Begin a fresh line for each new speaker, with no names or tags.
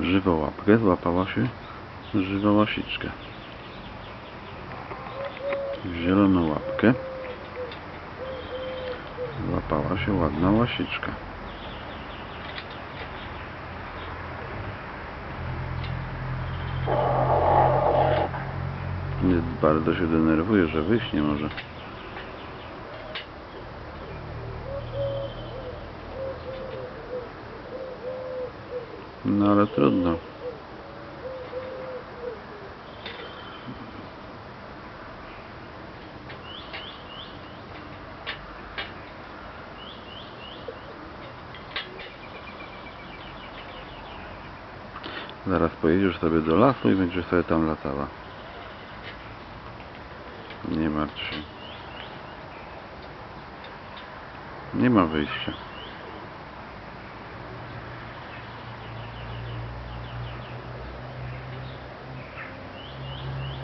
żywą łapkę, złapała się żywą łasiczkę. Zieloną łapkę. Złapała się ładna łasiczka. Nie bardzo się denerwuje, że wyjść nie może. No ale trudno. Zaraz pojedziesz sobie do lasu i będziesz sobie tam latała. Nie martw się. Nie ma wyjścia.